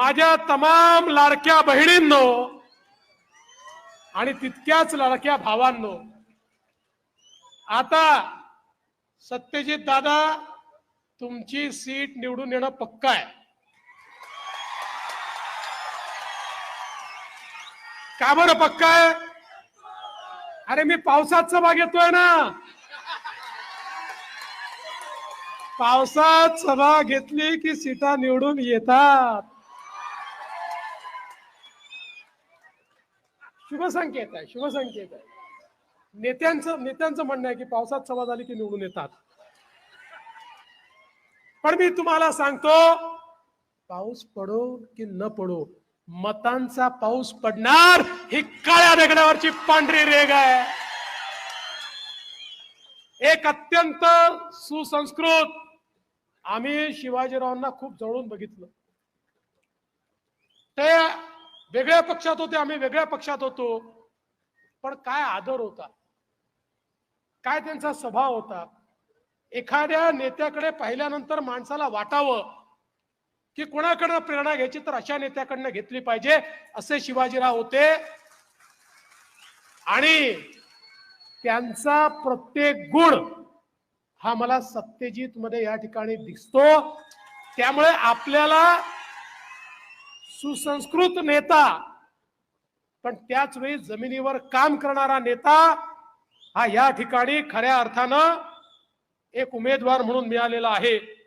माझ्या तमाम लाडक्या बहिणींनो आणि तितक्याच लाडक्या भावांनो आता सत्यजित दादा तुमची सीट निवडून येणं पक्क आहे. का बरं पक्क आहे? अरे मी पावसात सभा घेतोय ना. पावसात सभा घेतली की सीटा निवडून येतात. शुभ संकेत आहे शुभ संकेत आहे. नेत्यांचं नेत्यांचं म्हणणं आहे की पावसात सभा झाली की निवडून येतात. पण मी तुम्हाला सांगतो पाऊस पडो की न पडो मतांचा पाऊस पडणार ही काळ्या दगडावरची पांढरी रेग आहे. एक अत्यंत सुसंस्कृत आम्ही शिवाजीरावांना खूप जवळून बघितलं. ते वेगळ्या पक्षात होते आम्ही वेगळ्या पक्षात होतो. पण काय आदर होता? काय त्यांचा स्वभाव होता? एखाद्या नेत्याकडे पाहिल्यानंतर माणसाला वाटावं की कोणाकडनं प्रेरणा घ्यायची तर अशा नेत्याकडनं घेतली पाहिजे असे शिवाजीराव होते. आणि त्यांचा प्रत्येक गुण हा मला सत्यजित मध्ये या ठिकाणी दिसतो. त्यामुळे आपल्याला सुसंस्कृत नेता. पण त्याच वेळी जमिनीवर काम करणारा नेता हा या ठिकाणी खऱ्या अर्थानं एक उमेदवार म्हणून मिळालेला आहे.